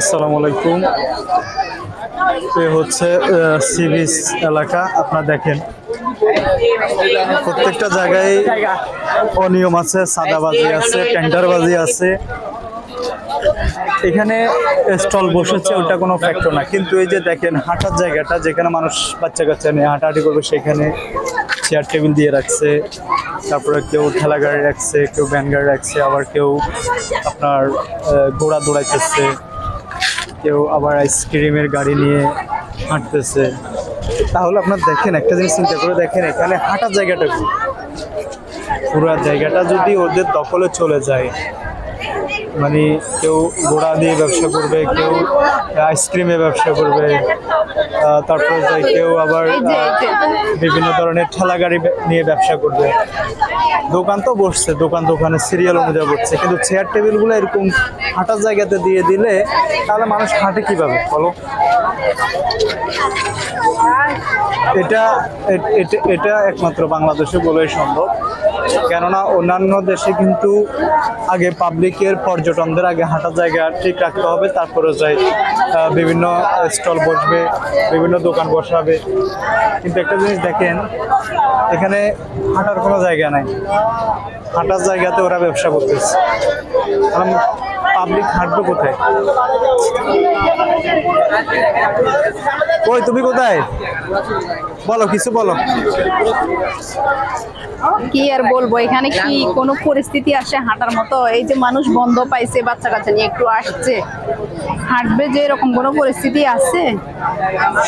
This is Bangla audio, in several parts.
আসসালামু আলাইকুম। এ হচ্ছে সি বিচ এলাকা, আপনারা দেখেন। প্রত্যেকটা জায়গায় অনিয়ম আছে, সাদাবাজি আছে, টেন্ডারবাজি আছে। এখানে স্টল বসেছে, ওটা কোনো ফ্যাক্টর না। কিন্তু এই যে দেখেন, হাঁটার জায়গাটা, যেখানে মানুষ বাচ্চা কাচ্চা নিয়ে হাঁটাহাঁটি করবে, সেখানে চেয়ার টেবিল দিয়ে রাখছে। তারপরে কেউ ঠেলা গাড়ি রাখছে, কেউ ভ্যান গাড়ি রাখছে, আবার কেউ আপনার ঘোড়া দৌড়াইতেছে। কেউ আবার আইসক্রিমের গাড়ি নিয়ে হাঁটতেছে তাহলে আপনার দেখেন, একটা জিনিস চিন্তা করে দেখেন, এখানে হাঁটার জায়গাটা? পুরো জায়গাটা যদি ওদের দখলে চলে যায় মানে কেউ গোড়া দিয়ে ব্যবসা করবে, কেউ আইসক্রিমে ব্যবসা করবে তারপর কেউ আবার বিভিন্ন ধরনের ঠেলা গাড়ি নিয়ে ব্যবসা করবে। দোকান তো বসছে, দোকান দোকানে সিরিয়াল অনুযায়ী বসছে, কিন্তু চেয়ার টেবিলগুলো এরকম হাঁটার জায়গাতে দিয়ে দিলে তাহলে মানুষ হাঁটে কীভাবে, বলো? এটা এটা- একমাত্র বাংলাদেশে বলেই সম্ভব। কেননা অন্যান্য দেশে কিন্তু আগে পাবলিকের পর্যটনদের আগে হাঁটার জায়গা ঠিক রাখতে হবে তারপরে যাই বিভিন্ন স্টল বসবে, বিভিন্ন দোকান বসাবে। কিন্তু একটা জিনিস দেখেন, এখানে হাঁটার কোনো জায়গা নাই। হাঁটার জায়গাতে ওরা ব্যবসা করতেছে। পাবলিক হাঁটবে কোথায়? ওই তুমি কোথায়? বলো কিছু বলো। কি আর বলব এখানে কি কোনো পরিস্থিতি আসে হাঁটার মতো? এই যে মানুষ বন্ধ পাইছে বাচ্চা কাচ্চা নিয়ে একটু আসছে। হাঁটবে যে এরকম কোনো পরিস্থিতি আছে?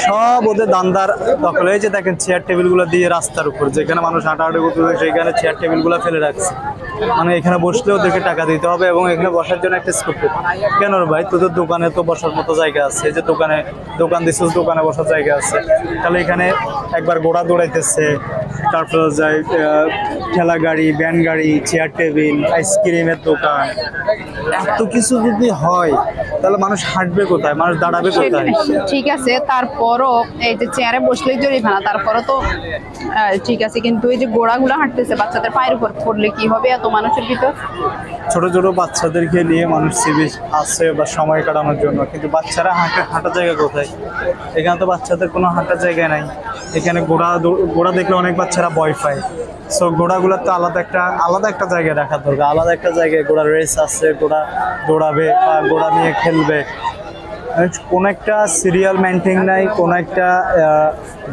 সব ওদের দান্দার দখল। এই যে দেখেন চেয়ার টেবিল টেবিলগুলো দিয়ে রাস্তার উপর যেখানে মানুষ হাঁটাহাঁটি করতে সেখানে চেয়ার টেবিল টেবিলগুলো ফেলে রাখছে। মানে এখানে বসলেও ওদেরকে টাকা দিতে হবে এবং এখানে বসার জন্য একটা স্কোপ কেন ভাই, তোদের দোকানে তো বসার মতো জায়গা আছে যে দোকানে দোকান দিছিস, দোকানে বসার জায়গা আছে। তাহলে এখানে একবার গোড়া দৌড়াইতেছে, তারপর যায় ঠেলা গাড়ি, ভ্যান গাড়ি, চেয়ার টেবিল আইসক্রিমের দোকান। এত কিছু যদি হয় তাহলে মানুষ হাঁটবে কোথায়? মানুষ দাঁড়াবে কোথায়? ঠিক আছে তারপরও এই যে চেয়ারে বসলেই জরিমানা তারপরও তো ঠিক আছে কিন্তু এই যে গোড়াগুলো হাঁটতেছে বাচ্চাদের পায়ের উপর পড়লে কি হবে এত মানুষের ভিতর? ছোট ছোট বাচ্চাদেরকে নিয়ে মানুষ সিবি আসে বা সময় কাটানোর জন্য কিন্তু বাচ্চারা হাঁটা হাঁটার জায়গা কোথায়? এখানে তো বাচ্চাদের কোনো হাঁটার জায়গা নাই। এখানে গোড়া গোড়া দেখলে অনেক বাচ্চারা ভয় পায়। সো ঘোড়াগুলোর তো আলাদা একটা আলাদা একটা জায়গায় রাখার দরকার। আলাদা একটা জায়গায় ঘোড়ার রেস আছে, ঘোড়া দৌড়াবে বা ঘোড়া নিয়ে খেলবে। কোনো একটা সিরিয়াল মেনটেন নাই, কোনো একটা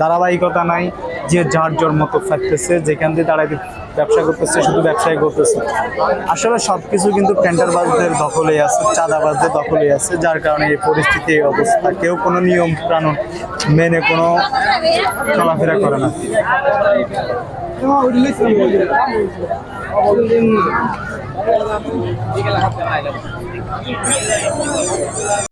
ধারাবাহিকতা নাই যে যার জোর মতো থাকতেছে, যেখান দিয়ে দাঁড়াই ব্যবসা করতেছে, শুধু ব্যবসায় করতেছে। আসলে সব কিছু কিন্তু টেন্ডারবাজদের দখলেই আছে, চাঁদাবাজদের দখলেই আছে, যার কারণে এই পরিস্থিতি, এই অবস্থা। কেউ কোনো নিয়ম কানুন মেনে কোনো চলাফেরা করে না।